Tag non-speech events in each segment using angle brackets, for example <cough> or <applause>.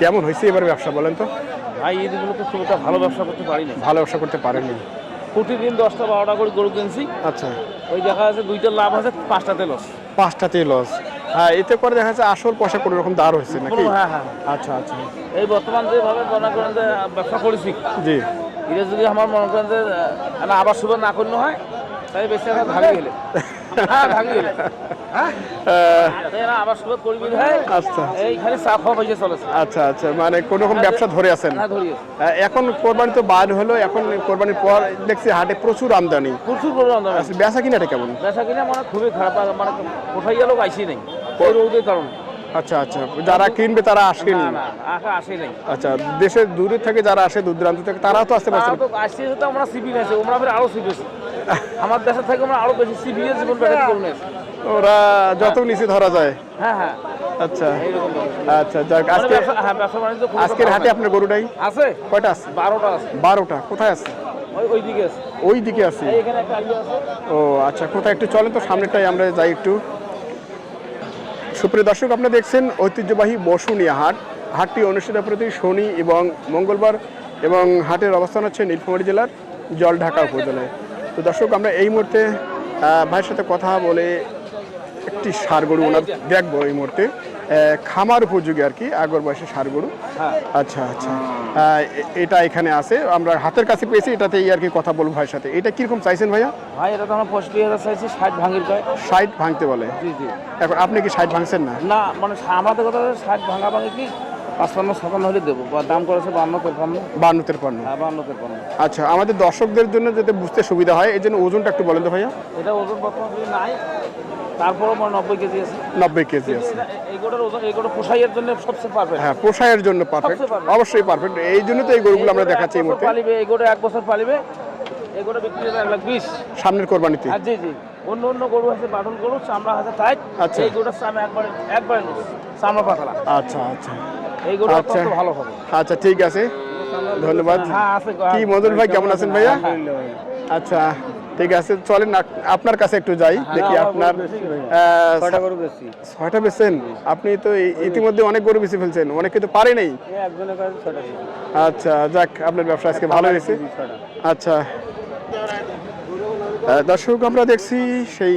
কেমন হয়েছে এবার ব্যবসা বলেন তো? ভাই ঈদগুলো তো খুব একটা ভালো ব্যবসা করতে পারি না ভালো ব্যবসা করতে পারেনি প্রতিদিন দশটা বারোটা করে গরু কিনছি। আচ্ছা। ওই দেখা যাচ্ছে দুইটা লাভ আছে পাঁচটাতে লস পাঁচটাতেই লস হ্যাঁ এতে করে দেখা যাচ্ছে আসল পয়সা কোনো রকম দাঁড় হয়েছে নাকি? হ্যাঁ হ্যাঁ। আচ্ছা আচ্ছা। এই বর্তমান যেভাবে মনে করেন যে ব্যবসা করেছি জি। এটা যদি আমার মনে করেন যে আবার সুবিধা না করলে হয় তাই বেশি ভাগি গেলে। <laughs> আচ্ছা আচ্ছা। মানে কোন রকম ব্যবসা ধরে আছেন? এখন কোরবানি তো বার হলো এখন কোরবানির পর দেখছি হাটে প্রচুর আমদানি। প্রচুর আচ্ছা, বেচা কিনাটা কেমন? বেচা কিনা মানে খুবই খারাপ মানে কোথায় গেলেও আইসি নেই। রোদের কারণে। আচ্ছা আচ্ছা যারা কিনবে তারা আসেনি। আচ্ছা দেশের দূরে থেকে যারা আসে দূর দূরান্ত থেকে তারাও তো আসতে পারছে আমরা আছে আমরা আরও আমার দেশের থেকে আমরা আরও বেশি সিবি এর জীবন ব্যাঘাত করুন ওরা যত নিচে ধরা যায়। হ্যাঁ হ্যাঁ। আচ্ছা। আচ্ছা যাক মানে আজকে হ্যাঁ আজকের না। আপনার গরুটাই? আছে? কয়টা আছে? বারোটা আছে। বারোটা। কোথায় আছে? ওই দিকে আছে। ওই দিকে আছে। এখানে একটা আইডিয়া আছে। ও আচ্ছা কোথায়? একটু চলেন তো সামনেটাই আমরা যাই একটু। সুপ্রিয় দর্শক আপনারা দেখছেন ঐতিহ্যবাহী বসুনিয়া হাট। হাটটি অনুষ্ঠিত প্রতি শনি এবং মঙ্গলবার এবং হাটের অবস্থান হচ্ছে নীলফামারী জেলার জলঢাকা উপজেলায়। তো দর্শক আমরা এই মুহূর্তে ভাইয়ের সাথে কথা বলে একটি সার গরু ওনার দেখব এই মুহূর্তে। খামার উপযোগী আর কি আগর বয়সে সার গরু। আচ্ছা আচ্ছা। এটা এখানে আছে আমরা হাতের কাছে পেয়েছি এটাতেই আর কি কথা বলব ভাইয়ের সাথে। এটা কীরকম চাইছেন ভাইয়া? ভাই এটা তো আমরা পঁয়ষট্টি হাজার চাইছি ষাট ভাঙির কয় ষাট ভাঙতে বলে? এখন আপনি কি ষাট ভাঙছেন না? না মানে আমাদের কথা ষাট ভাঙা ভাঙি কি পাঁচপান্ন সাতান্ন হলে দেবো। বা দাম করেছে বান্ন তেপান্ন। বান্ন তেরপান্ন হ্যাঁ বান্ন তেপান্ন। আচ্ছা আমাদের দর্শকদের জন্য যাতে বুঝতে সুবিধা হয় এই জন্য ওজনটা একটু বলেন তো ভাইয়া। এটা ওজন বর্তমান যদি নাই তারপরও আমার নব্বই কেজি আছে। নব্বই কেজি আছে। এইগুলোর ওজন এইগুলো পোষাইয়ের জন্য সবচেয়ে পারফেক্ট হ্যাঁ জন্য পারফেক্ট অবশ্যই পারফেক্ট এই জন্য তো এই গরুগুলো আমরা দেখাচ্ছি এই মুহূর্তে। পালিবে এইগুলো এক বছর পালিবে। এগুলো বিক্রি হবে এক লাখ বিশ। সামনের কোরবানিতে। জি জি। অন্য অন্য গরু আছে গরু চামড়া আছে টাইট আচ্ছা। এই গরুটার চামড়া একবারে একবারে চামড়া পাতলা। আচ্ছা আচ্ছা। আচ্ছা। ভালো হবে। আচ্ছা ঠিক আছে। ধন্যবাদ। হ্যাঁ কি মদন ভাই কেমন আছেন ভাইয়া? আচ্ছা ঠিক আছে চলেন আপ- আপনার কাছে একটু যাই দেখি আপনার ছয়টা বেচছেন? আপনি তো ইতিমধ্যে অনেক গরু বেশি ফেলছেন অনেকে তো পারে নাই। ছটা আচ্ছা যাক আপনার ব্যবসা আজকে ভালো হয়েছে। আচ্ছা। দর্শক আমরা দেখছি সেই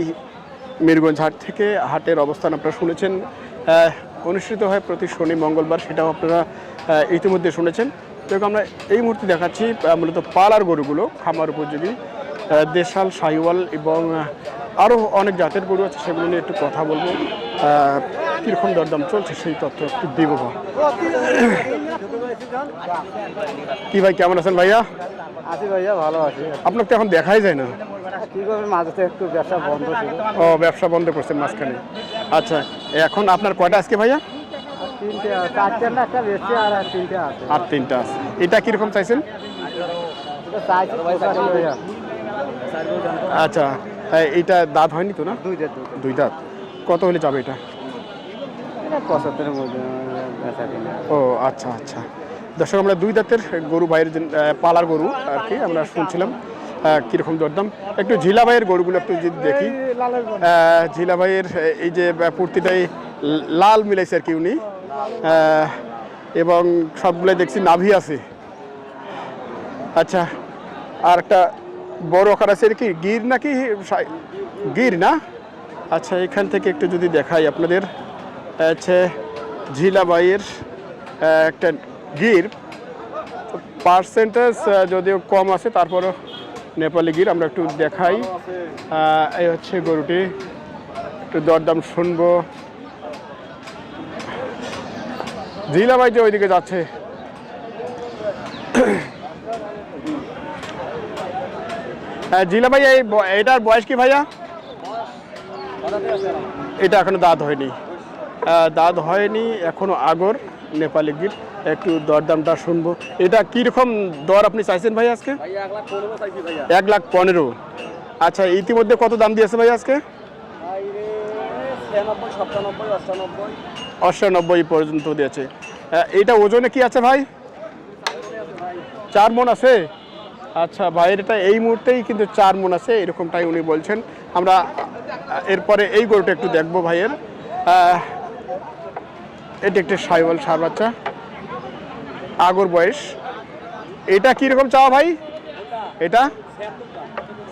মিরগঞ্জ হাট থেকে হাটের অবস্থান আপনারা শুনেছেন। অনুষ্ঠিত হয় প্রতি শনি মঙ্গলবার সেটাও আপনারা ইতিমধ্যে শুনেছেন। দেখো আমরা এই মুহূর্তে দেখাচ্ছি মূলত পালার গরুগুলো খামার উপযোগী দেশাল সাইওয়াল এবং আরও অনেক জাতের গরু আছে সেগুলো নিয়ে একটু কথা বলব। কীরকম দরদাম চলছে সেই তথ্য একটু দিব। কি ভাই কেমন আছেন ভাইয়া? আছি ভাইয়া ভালো আছি। আপনার তো এখন দেখাই যায় না। কি মাঝে একটু ব্যবসা বন্ধ ছিল? ও ব্যবসা বন্ধ করছেন মাঝখানে। আচ্ছা এখন আপনার কয়টা আজকে ভাইয়া? তিনটে চারটে না একটা বেশি আর তিনটে আছে। আর তিনটা আছে। এটা কীরকম চাইছেন? এটা আচ্ছা হ্যাঁ, এইটা দাঁত হয়নি তো না? দুই দাঁত কত হলে যাবে এটা? এটা পঁচাত্তরের মধ্যে ও আচ্ছা আচ্ছা। দর্শক আমরা দুই দাঁতের গরু ভাইয়ের পালার গরু আর কি আমরা শুনছিলাম। কীরকম দরদাম? একটু ঝিলা ভাইয়ের গরুগুলো একটু যদি দেখি। ঝিলা ভাইয়ের এই যে পূর্তিটাই লাল মিলাইছে আর কি উনি। এবং সবগুলোই দেখছি নাভি আছে। আচ্ছা আর একটা বড় আকার আছে কি গির নাকি গির না? আচ্ছা এখান থেকে একটু যদি দেখাই আপনাদের। হচ্ছে ঝিলাবাইয়ের একটা গির। পার্সেন্টেজ যদিও কম আছে, তারপরও নেপালি গির, আমরা একটু দেখাই। এই হচ্ছে গরুটি। একটু দরদাম শুনব। ঝিলাবাই যে ওইদিকে যাচ্ছে। হ্যাঁ জিলা ভাই, এই এটার বয়স কি ভাইয়া? এটা এখনও দাঁত হয়নি। দাঁত হয়নি এখনও আগর নেপালি গির একটু দরদামটা শুনব। এটা কীরকম দর আপনি চাইছেন ভাই আজকে? এক লাখ পনেরো আচ্ছা ইতিমধ্যে কত দাম দিয়েছে ভাই আজকে? অষ্টানব্বই পর্যন্ত দিয়েছে। এটা ওজনে কি আছে ভাই? চার মন আছে? আচ্ছা ভাইয়ের এটা এই মুহূর্তেই কিন্তু চার মন আছে এরকমটাই উনি বলছেন। আমরা এরপরে এই গরুটা একটু দেখব ভাইয়ের। এটি একটি সাইবল সার বাচ্চা। আগর বয়স। এটা কীরকম চাওয়া ভাই? এটা?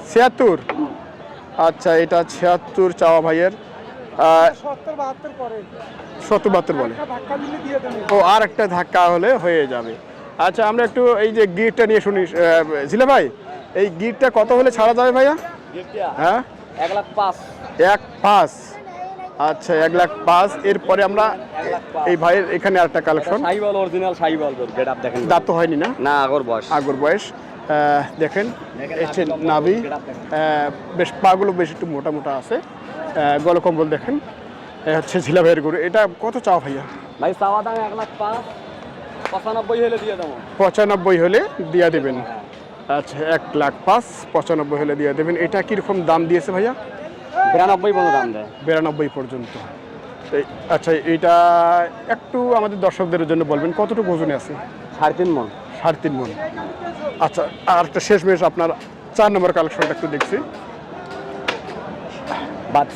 ছিয়াত্তর। আচ্ছা এটা ছিয়াত্তর চাওয়া ভাইয়ের। সত্তর বাহাত্তর বলে। ও আর একটা ধাক্কা হলে হয়ে যাবে। আচ্ছা আমরা একটু এই যে গিটটা নিয়ে শুনি। জিলা ভাই এই গিটটা কত হলে ছাড়া যাবে ভাইয়া? হ্যাঁ? এক লাখ পাঁচ। এক পাঁচ। আচ্ছা এক লাখ পাঁচ। এরপরে আমরা এই ভাইয়ের এখানে আরেকটা কালেকশন সাইবল অরিজিনাল সাইবল গেট আপ দেখেন। দাঁত তো হয়নি না? না আগর বয়স। আগর বয়স। দেখেন এসছে নাভি। আহ, বেশ পাগুলো বেশ একটু মোটা মোটা আছে। গলকম্বল দেখেন। হচ্ছে ঝিলা ভাইয়ের গরু। এটা কত চাও ভাইয়া? ভাই চাওয়া দাম এক লাখ পাঁচ। পঁচানব্বই হলে দিয়ে দেবো। পঁচানব্বই হলে দিয়ে দেবেন। আচ্ছা এক লাখ পাঁচ পঁচানব্বই হলে দিয়ে দেবেন। এটা কীরকম দাম দিয়েছে ভাইয়া? বিরানব্বই পর্যন্ত দাম দেয়। বিরানব্বই পর্যন্ত। আচ্ছা এটা একটু আমাদের দর্শকদের জন্য বলবেন কতটুকু ওজনে আছে? সাড়ে তিন মন। সাড়ে তিন মন। আচ্ছা আর একটা শেষ আপনার চার নম্বর কালেকশনটা একটু দেখছি।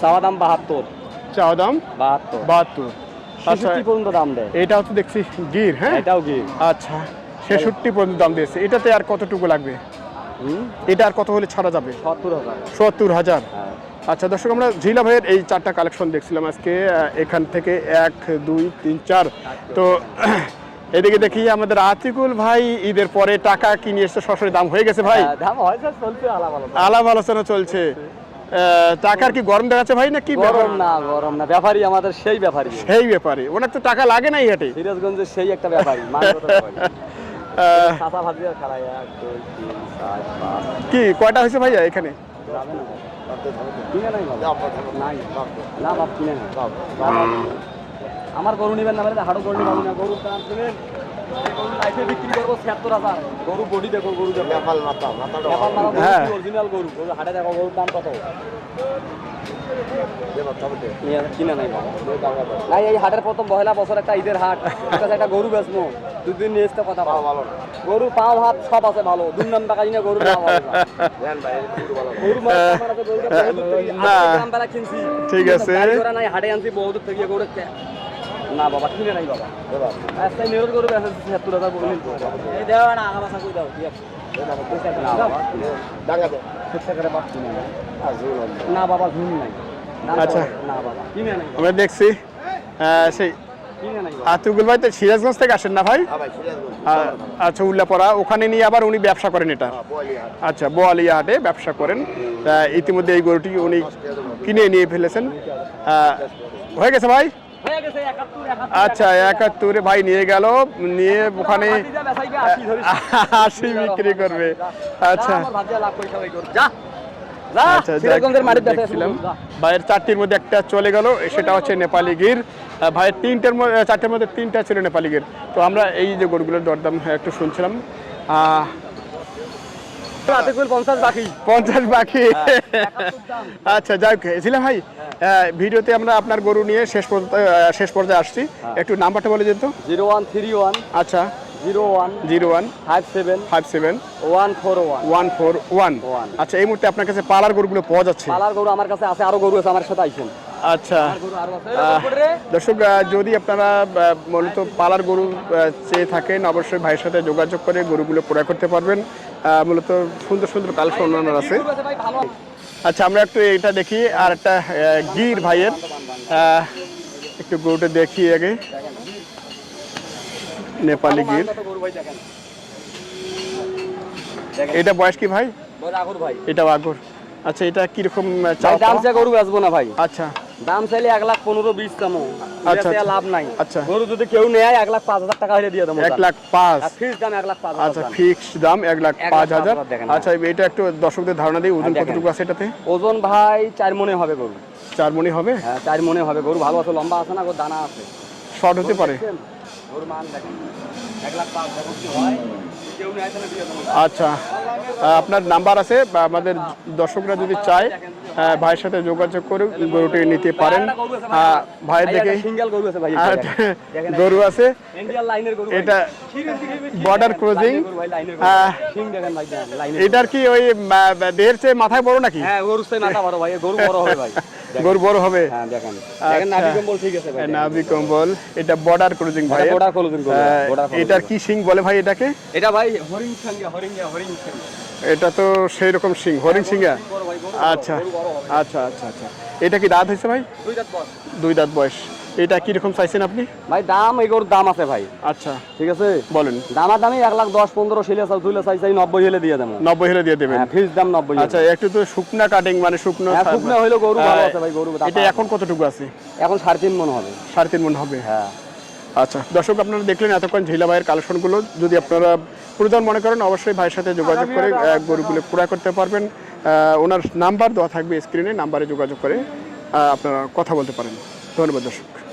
চাওয়া দাম বাহাত্তর। চাওয়া দাম বাহাত্তর। বাহাত্তর। আচ্ছা পর্যন্ত দাম দেয়। এটাও তো দেখছি গির হ্যাঁ? এটাও কি আচ্ছা ছেষট্টি পর্যন্ত দাম দিয়েছে। এটাতে আর কতটুকু লাগবে? এটা আর কত হলে ছাড়া যাবে? সত্তর হাজার। হ্যাঁ। আচ্ছা দর্শক আমরা ঝিলা ভাইয়ের এই চারটা কালেকশন দেখছিলাম আজকে এখান থেকে এক দুই তিন চার। তো <clears throat> এদিকে দেখি আমাদের আতিকুল ভাই ঈদের পরে টাকা কি নিয়ে এসছে? সরাসরি দাম হয়ে গেছে ভাই? হ্যাঁ, আলাপ আলোচনা। চলছে। টাকার কি গরম দেখাচ্ছে ভাই না কি গরম না গরম না। ব্যাপারী আমাদের সেই ব্যাপারী। সেই ব্যাপারে। ওনার তো টাকা লাগে না এই হাটে। সিরাজগঞ্জের সেই একটা ব্যাপারী। <laughs> কি কয়টা হয়েছে ভাইয়া এখানে? আমার গরু নিবেন না বলে হাড়ো গরু নিবেন না গরু গরু লাইফে বিক্রি করব ছিয়াত্তর হাজার গরু বডি দেখো গরু দেখো। নেপাল মাথা হ্যাঁ। অরিজিনাল গরু। গরু হাটে দেখো গরুর দাম কত? নিয়ে নাই নাই এই হাটের প্রথম পহেলা বছর একটা ঈদের হাট। ওর কাছে একটা গরু বেচবো দুদিন নিয়ে এসতে কথা ভালো গরু পাও হাত সব আছে ভালো। টাকা দিনে গরু। ঠিক আছে। হাটে আনছি বহুত থেকে গরু না বাবা কিনে নাই বাবা। রাস্তায় নেরোর গরু হাজার বলে নিন। এই দেও না আগা বাসা কই দাও ঠিক আছে। না বাবা, সত্তর করে বাপ কিনে নাই। না। বাবা ঝুম নাই। দাম আচ্ছা। কত? না বাবা। কিনে নাই আমরা দেখছি আহ, সেই আতিকুল ভাই তো সিরাজগঞ্জ থেকে আসেন না ভাই? আ- আচ্ছা উল্লাপড়া। ওখানে নিয়ে আবার উনি ব্যবসা করেন এটা? আচ্ছা বোয়ালিয়া হাটে ব্যবসা করেন। ইতিমধ্যে এই গরুটি উনি কিনে নিয়ে ফেলেছেন। আহ, হয়ে গেছে ভাই? আচ্ছা একাত্তরে। ভাই নিয়ে গেল নিয়ে ওখানে আশি বিক্রি করবে। আচ্ছা। আচ্ছা ভাইয়ের চারটির মধ্যে একটা চলে গেল সেটা হচ্ছে নেপালি গির। ভাইয়ের তিনটের মধ্যে চারটের মধ্যে তিনটা ছিল নেপালি গির। তো আমরা এই যে গরুগুলোর দরদাম হ্যাঁ, একটু শুনছিলাম। পঞ্চাশ বাকি। বাকি। <laughs> আচ্ছা যাই হোক ছিলাম ভাই ভিডিওতে আমরা আপনার গরু নিয়ে শেষ শেষ পর্যায়ে আসছি। একটু নাম্বারটা বলে যেত জিরো ওয়ান থ্রি ওয়ান। আচ্ছা। Zero one zero one five seven five seven one four one. One four one. আচ্ছা এই মুহূর্তে আপনার কাছে পালার গরুগুলো পাওয়া যাচ্ছে? পালার গরু আমার কাছে আছে আরও গরু আছে আমার সাথে আচ্ছা। দর্শক যদি আপনারা মূলত পালার গরু চেয়ে থাকেন অবশ্যই ভাইয়ের সাথে যোগাযোগ করে গরুগুলো ক্রয় করতে পারবেন। মূলত সুন্দর সুন্দর কালেকশন ওনার আছে। আচ্ছা আমরা একটু এটা দেখি আর একটা গির ভাইয়ের একটু গরুটা দেখি আগে। নেপালি গির। এটা বয়স কি ভাই? এটা আগর। আচ্ছা এটা কীরকম গরু আসব না ভাই। আচ্ছা। দাম চাইলে এক লাখ পনেরো বিশ দামো। আচ্ছা, আচ্ছা। লাভ নাই। আচ্ছা। গরু যদি কেউ নেয় এক লাখ পাঁচ হাজার টাকা হলে দিয়ে দেবো এক লাখ পাঁচ। ফিক্স দাম এক লাখ পাঁচ আচ্ছা ফিক্স দাম এক লাখ পাঁচ হাজার হাজার। আচ্ছা এটা একটু দর্শকদের ধারণা দিই ওজন হ্যাঁ, কতটুকু আছে এটাতে? ওজন ভাই চার মনে হবে গরু। চার মনি হবে? হ্যাঁ চার মনে হবে গরু। ভালো আছে লম্বা আছে না গরু দানা আছে। শর্ট হতে পারে? গরুর মান দেখেন। এক লাখ পাঁচ দেখো কি হয়? আচ্ছা আপনার নাম্বার আছে বা আমাদের দর্শকরা যদি চায় ভাইয়ের সাথে যোগাযোগ করে গরুটি নিতে পারেন। ভাইয়ের দেখে গরু আছে এটা border crossing, আহ, সিং দেখেন ভাই লাইনের এটার কি ওই দেহের চেয়ে মাথায় বড় নাকি? হ্যাঁ মাথা বড় ভাই গরু বড় হবে ভাই। <laughs> গরু বড় হবে। হ্যাঁ দেখেন। দেখেন নাভি কম্বল ঠিক আছে ভাই নাভি কম্বল। এটা বর্ডার ক্রুজিং ভাই। বর্ডার border cruising এটার কি সিং বলে ভাই এটাকে? এটা ভাই হরিং সঙ্গে হরিণ হরিং সঙ্গে এটা তো সেই রকম সিং হরিং সিংয়া গরু আচ্ছা আচ্ছা আচ্ছা আচ্ছা। এটা কি দাঁত হয়েছে ভাই? দুই দাঁত বয়স। দুই দাঁত বয়স। এটা কি রকম চাইছেন আপনি? ভাই দাম এই গরুর দাম আছে ভাই। আচ্ছা। ঠিক আছে? বলেন। দামা দামি এক লাখ দশ পনেরো ছেলে চাল তুলে চাই চাই নব্বই হেলে দিয়ে দেবো। নব্বই হেলে দিয়ে দেবেন। হ্যাঁ ফিস দাম নব্বই আচ্ছা একটু তো শুকনা কাটিং মানে শুকনো হ্যাঁ, শুকনো হইলেও গরু ভালো আছে ভাই, গরু দাম। এটা এখন কতটুকু আছে? এখন সাড়ে তিন মন হবে। সাড়ে তিন মন হবে? হ্যাঁ। আচ্ছা দর্শক আপনারা দেখলেন এতক্ষণ ঝিলা ভাইয়ের কালেকশনগুলো। যদি আপনারা প্রয়োজন মনে করেন অবশ্যই ভাইয়ের সাথে যোগাযোগ করে গরুগুলো ক্রয় করতে পারবেন। আহ, ওনার নাম্বার দেওয়া থাকবে স্ক্রিনে নাম্বারে যোগাযোগ করে আহ, আপনারা কথা বলতে পারেন। ধন্যবাদ দর্শক